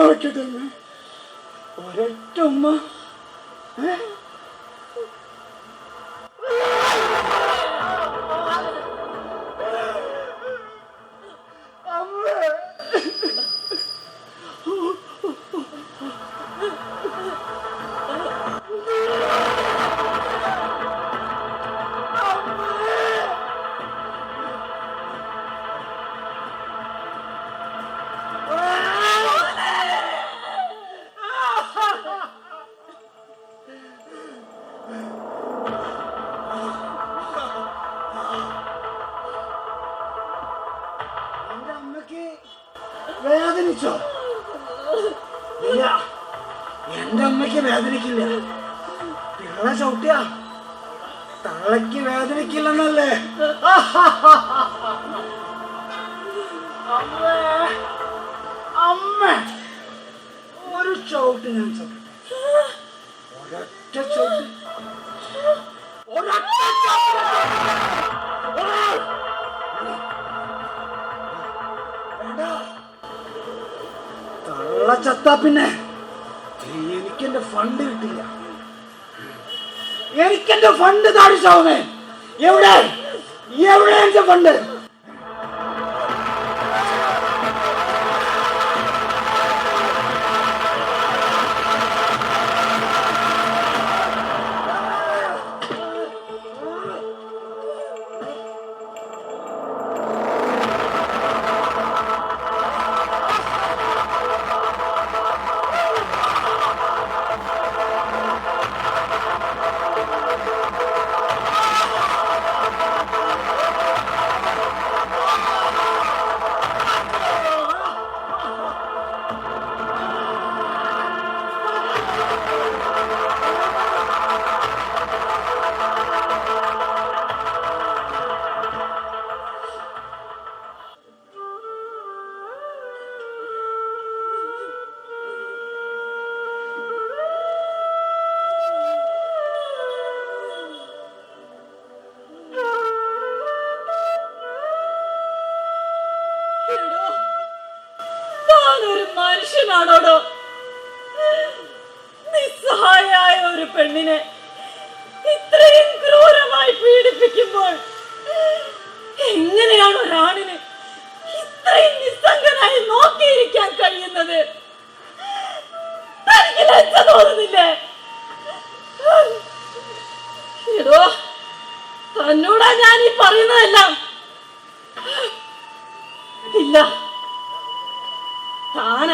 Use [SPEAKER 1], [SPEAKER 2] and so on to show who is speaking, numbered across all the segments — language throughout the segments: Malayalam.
[SPEAKER 1] നെറ്റിയിൽ ഒരു ഉമ്മ വെക്കട്ടെ ഒരൊറ്റ വേദനിച്ചോ ഇല്ല. എന്റെ അമ്മയ്ക്ക് വേദനിക്കില്ല. പിള്ള ചവിട്ടിയ. തള്ളയ്ക്ക് വേദനിക്കില്ലെന്നല്ലേ? അമ്മേ. അമ്മ. ഒരു ചവിട്ട് ഞാൻ ചവിട്ടെ. ഒരൊറ്റ ചവിട്ട്. ഒരൊറ്റ ചവിട്ട്. തള്ള ചത്താ പിന്നെ. എനിക്കെന്റെ ഫണ്ട് കിട്ടില്ല എനിക്കെന്റെ ഫണ്ട് താടിച്ചാവുന്നേ എവിടെ? എവിടെ എന്റെ ഫണ്ട്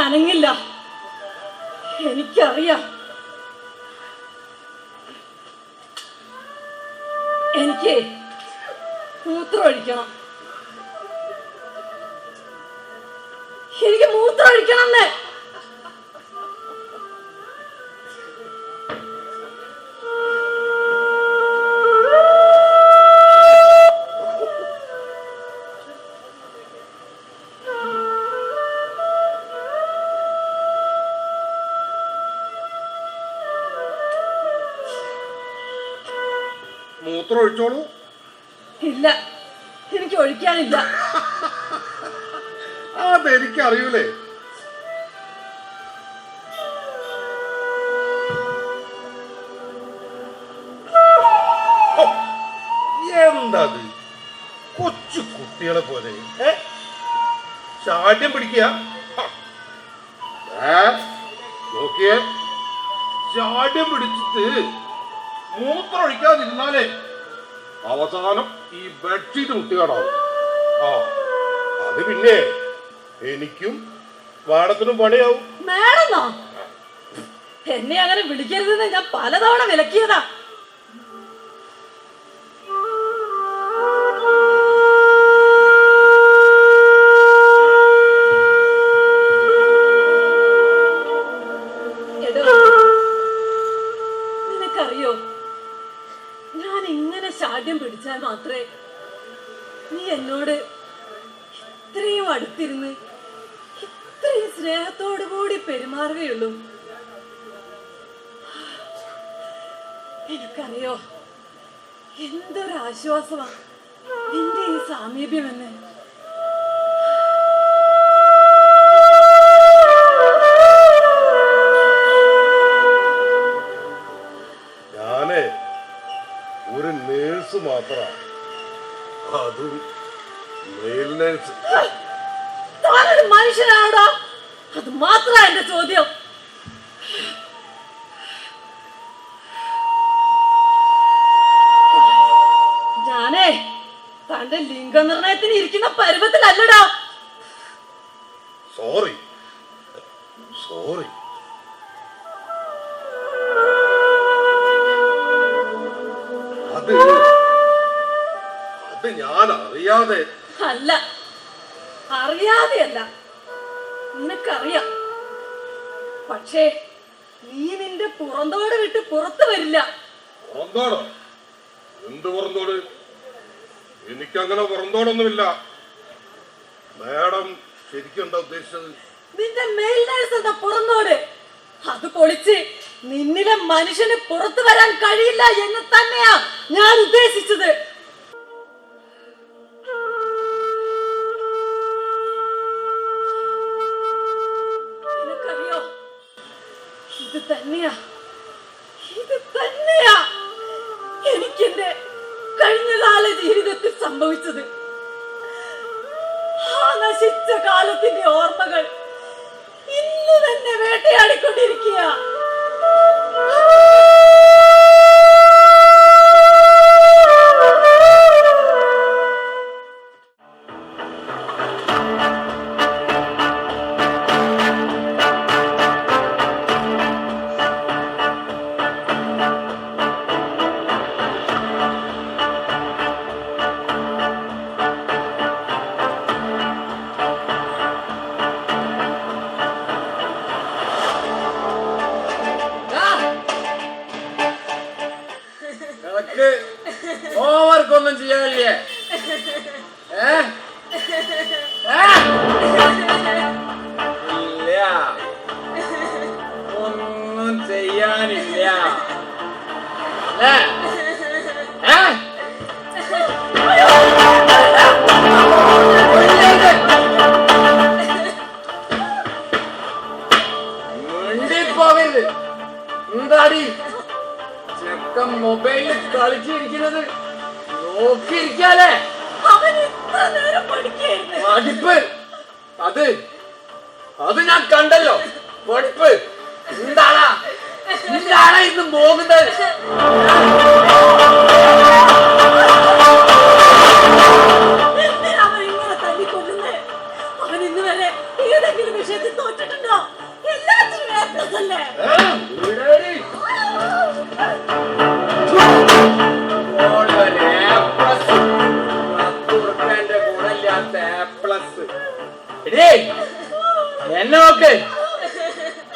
[SPEAKER 2] അനങ്ങില്ല എനിക്കറിയാം. എനിക്ക് മൂത്രം ഒഴിക്കണം എനിക്ക് മൂത്രം ഒഴിക്കണം എന്നേ
[SPEAKER 3] ഒഴിച്ചോളൂ
[SPEAKER 2] ഇല്ല. എനിക്ക് ഒഴിക്കാനില്ല.
[SPEAKER 3] അതെനിക്ക് അറിയൂലേ. എന്തത്? കൊച്ചു കുട്ടികളെ പോലെ. ചാട്യം പിടിക്കുക? നോക്കിയേ. ശാഠ്യം പിടിച്ചിട്ട് മൂത്രം ഒഴിക്കാതിരുന്നാലേ അവസാനം ഈ ബെഡ്ഷീറ്റ് മുട്ടുകാടാവും ആ അത് പിന്നെ എനിക്കും മാഡത്തിനും പണിയാവും.
[SPEAKER 2] മേളന്നോ എന്നെ അങ്ങനെ വിളിക്കരുതെന്ന് ഞാൻ പലതവണ വിലക്കിയതാ. മനുഷ്യനാണോ അത് മാത്രമാ എന്റെ ചോദ്യം. ഞാനേ തന്റെ ലിംഗനിർണയത്തിന് ഇരിക്കുന്ന പരുവത്തിലല്ലടാ.
[SPEAKER 3] സോറി. സോറി. അത് അത് ഞാൻ അറിയാതെ
[SPEAKER 2] അല്ല അറിയാതെയല്ല. നിനക്കറിയാം. പക്ഷേ നീ നിന്റെ പുറന്തോട് വിട്ട് പുറത്തു വരില്ല.
[SPEAKER 3] പുറന്തോടോ? എന്ത് പുറന്തോട്? എനിക്കങ്ങനെ പുറന്തോടൊന്നുമില്ല. മാഡം ശരിക്കും എന്താ ഉദ്ദേശിച്ചത്?
[SPEAKER 2] നിന്റെ മെയിൽ നേഴ്സ് പുറന്തോട്. അത് പൊളിച്ച് നിന്നിലെ മനുഷ്യന് പുറത്തു വരാൻ കഴിയില്ല എന്ന് തന്നെയാ ഞാൻ ഉദ്ദേശിച്ചത്.
[SPEAKER 4] എന്താടി? ചെക്കൻ മൊബൈലിൽ കളിച്ചിരിക്കുന്നത്. നോക്കിയിരിക്കാലേ പഠിപ്പ്. അത്. അത് ഞാൻ കണ്ടല്ലോ. പഠിപ്പ്. എന്താടാ? എന്താണ് ഇന്ന് പോകുന്നത് എന്നെ നോക്ക്.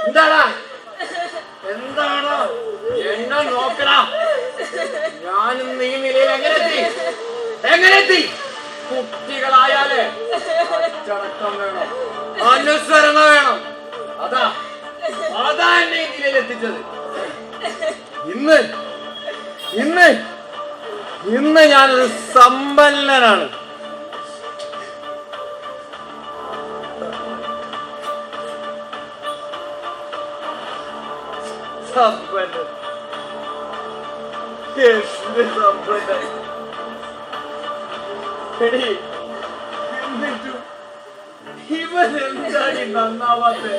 [SPEAKER 4] എന്താടാ? എന്താടാ എന്നെ നോക്കടാ. ഞാനും ഈ നിലയിൽ എങ്ങനെ എത്തി എങ്ങനെ എത്തി കുട്ടികളായാലേ അച്ചടക്കം വേണം. അനുസരണ വേണം. അതാ. അതാ എന്നെ ഈ നിലയിൽ എത്തിച്ചത്. ഇന്ന് ഇന്ന് ഇന്ന് ഞാനൊരു സമ്പന്നനാണ്. സമ്പന്നൻ എന്ത് സമ്പന്നൻ എടീ, എന്നിട്ടും ഇവൻ എന്താണ് നന്നാവാത്തെ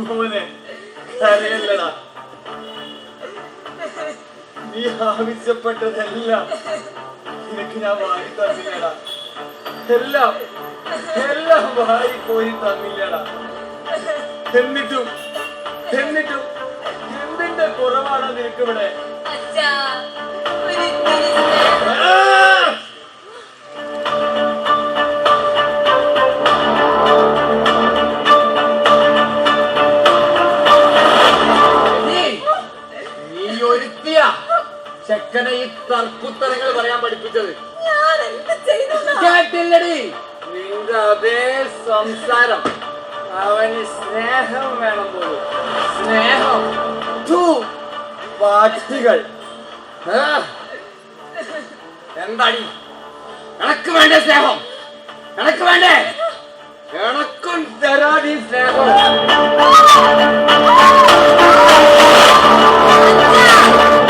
[SPEAKER 4] മോനെ കരയല്ലടാ നീ ആവശ്യപ്പെട്ടതെല്ലാം നിനക്ക് ഞാൻ വാങ്ങി തന്നില്ലടാ. എല്ലാം എല്ലാം വാരി കോരി തന്നില്ലടാ. എന്നിട്ടും എന്നിട്ടും എന്തിന്റെ കുറവാണ് നിനക്കിവിടെ
[SPEAKER 2] അച്ഛാ ഒരു ഇത്തിരി സ്നേഹം.
[SPEAKER 4] ആ! നീ നീ ഒരുത്തിയ ചെക്കനെ ഈ തർക്കുത്തരങ്ങൾ പറയാൻ പഠിപ്പിച്ചത്? കേട്ടില്ലടി നിന്റെ അതേ സംസാരം അവന് സ്നേഹം വേണം പോലും സ്നേഹം. ടു വാക്കുകൾ. എന്താടി? എനക്ക് വേണ്ടേ സ്നേഹം? എനക്ക് വേണ്ടേ? എനക്കും തരാടി സ്നേഹം.
[SPEAKER 2] You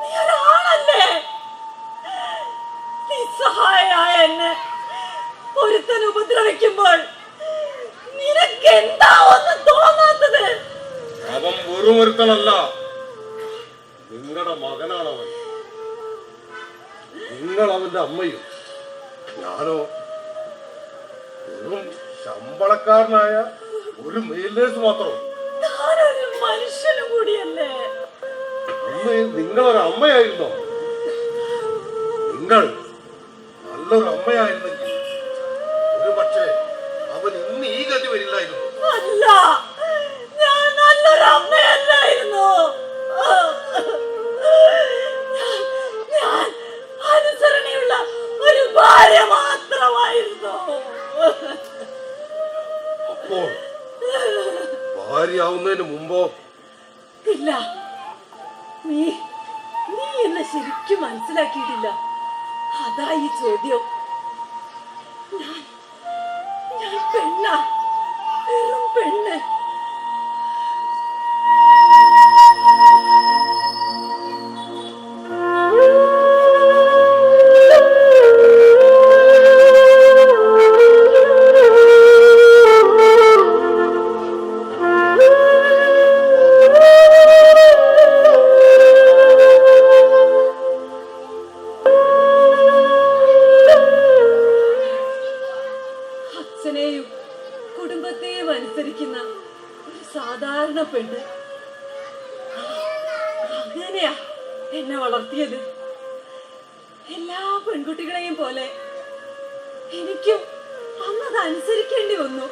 [SPEAKER 3] നീ
[SPEAKER 2] ഒരാളല്ലേ നിസ്സഹായായ എന്നെ ഒരുത്തൻ ഉപദ്രവിക്കുമ്പോൾ നിനക്ക് എന്താ ഒന്നും തോന്നാത്തത്?
[SPEAKER 3] അവൻ വെറും ഒരുത്തനല്ല. നിങ്ങളുടെ മകനാണവൻ. നിങ്ങൾ അവന്റെ അമ്മയും ഞാനോ? വെറും ശമ്പളക്കാരനായ ഒരു മെയിൽ മാത്രം.
[SPEAKER 2] മനുഷ്യനും കൂടിയല്ലേ?
[SPEAKER 3] അന്ന് നിങ്ങളൊരു അമ്മയായിരുന്നോ നിങ്ങൾ നല്ലൊരു അമ്മയായിരുന്നെങ്കിൽ ഒരു പക്ഷേ അവൻ ഇന്ന് ഈ ഗതി വരില്ലായിരുന്നു.
[SPEAKER 2] അല്ല ഞാൻ നല്ലൊരു അമ്മയല്ലായിരുന്നു ഞാൻ- അനുസരണയുള്ള ഒരു ഭാര്യ മാത്രമായിരുന്നു.
[SPEAKER 3] അപ്പോൾ ഭാര്യയാവുന്നതിന് മുമ്പോ?
[SPEAKER 2] ഇല്ല. നീ നീ എന്നെ ശരിക്കും മനസ്സിലാക്കിയിട്ടില്ല. അതാ ഈ ചോദ്യം. ഞാൻ ഞാൻ പെണ്ണ വെറും പെണ്ണ്. പെണ്ണ്. അങ്ങനെയാ എന്നെ വളർത്തിയത്. എല്ലാ പെൺകുട്ടികളെയും പോലെ എനിക്കും അന്നത് അനുസരിക്കേണ്ടി വന്നു.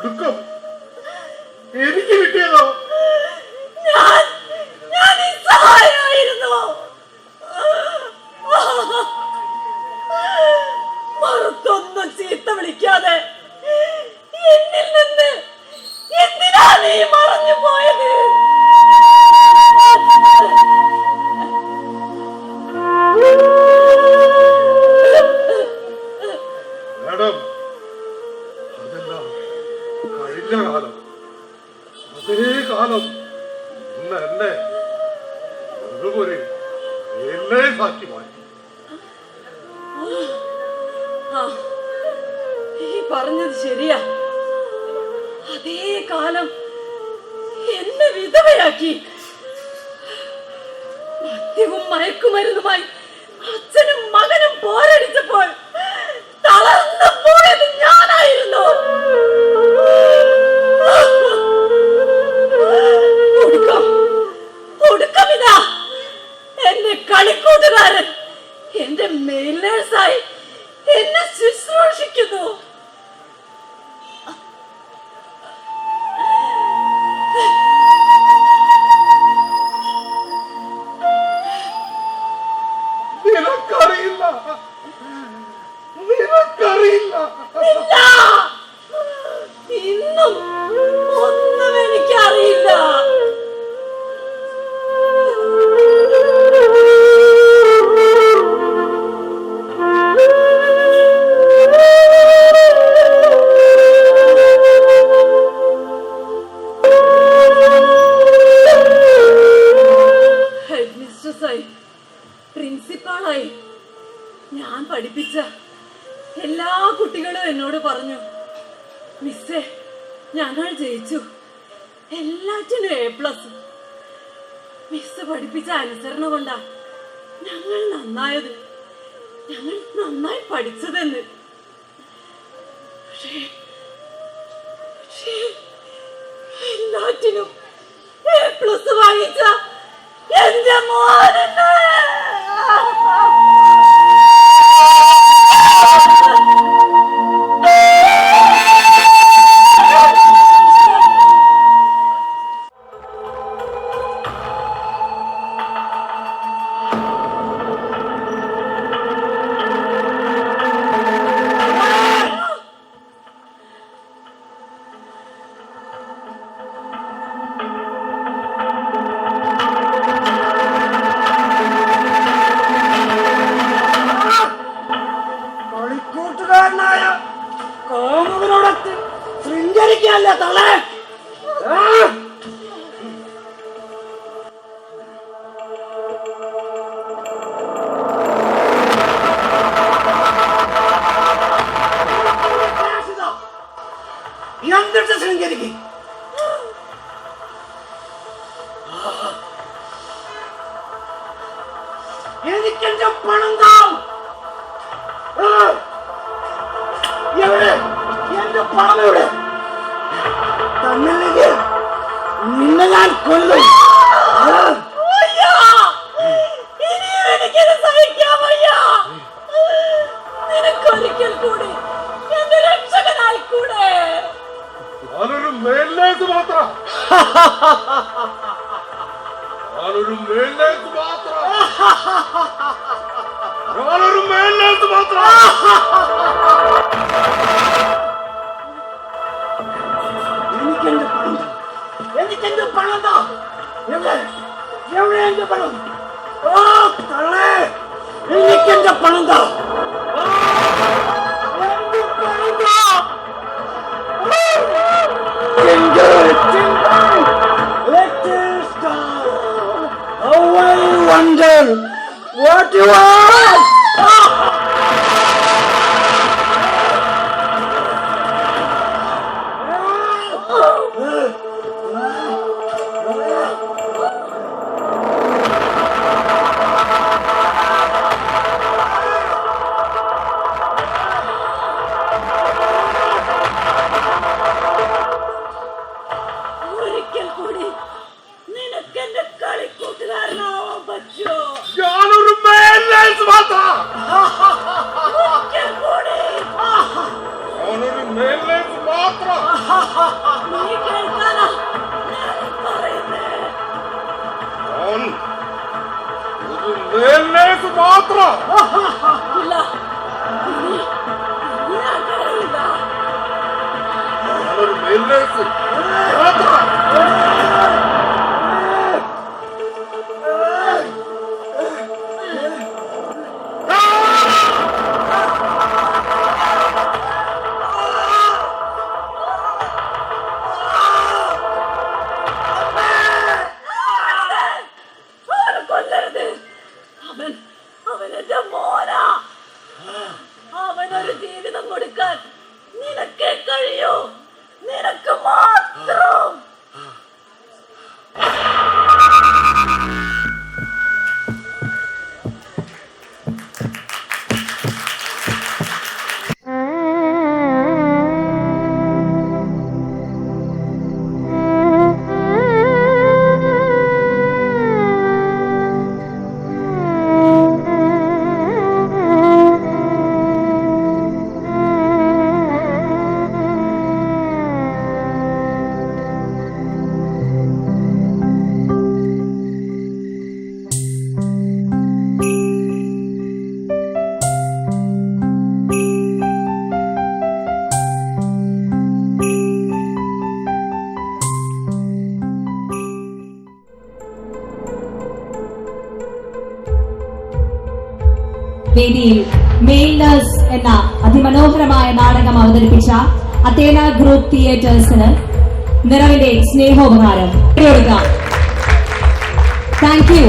[SPEAKER 3] ഒടുക്കം എനിക്ക് കിട്ടിയതോ? അതേ കാലം എന്നെ
[SPEAKER 2] വിധവയാക്കി. മദ്യവും മയക്കുമരുന്നുമായി അച്ഛനും മകനും പോരടിച്ചപ്പോൾ തളർന്നു പോയത് ഞാനായിരുന്നു. ഒടുക്കം ഒടുക്കമിതാ എന്റെ കളിക്കൂട്ടുകാരൻ എന്റെ മേൽ നേഴ്സായി എന്നെ ശുശ്രൂഷിക്കുന്നു.
[SPEAKER 3] നിനക്കറിയില്ല.
[SPEAKER 2] ഇന്നും ഒന്നും എനിക്കറിയില്ല. മാർക്കിനും പ്ലസ് വായിച്ച എന്റെ മോനെ
[SPEAKER 3] ഞാനൊരു മേലേക്ക് മാത്രം. ഞാനൊരു മേലേക്ക് മാത്രം.
[SPEAKER 4] എനിക്കെന്റെ പണം?
[SPEAKER 1] എനിക്കെന്റെ പണം താ? എവിടെ? എവിടെ എന്റെ പണം? ഓ തള്ളേ. എനിക്കെന്റെ പണം London. What
[SPEAKER 2] do you want? മനോഹരമായ നാടകം അവതരിപ്പിച്ച അതേന ഗ്രൂപ്പ് തിയേറ്റേഴ്സിന് നിറവിന്റെ സ്നേഹോപകാരം താങ്ക് യു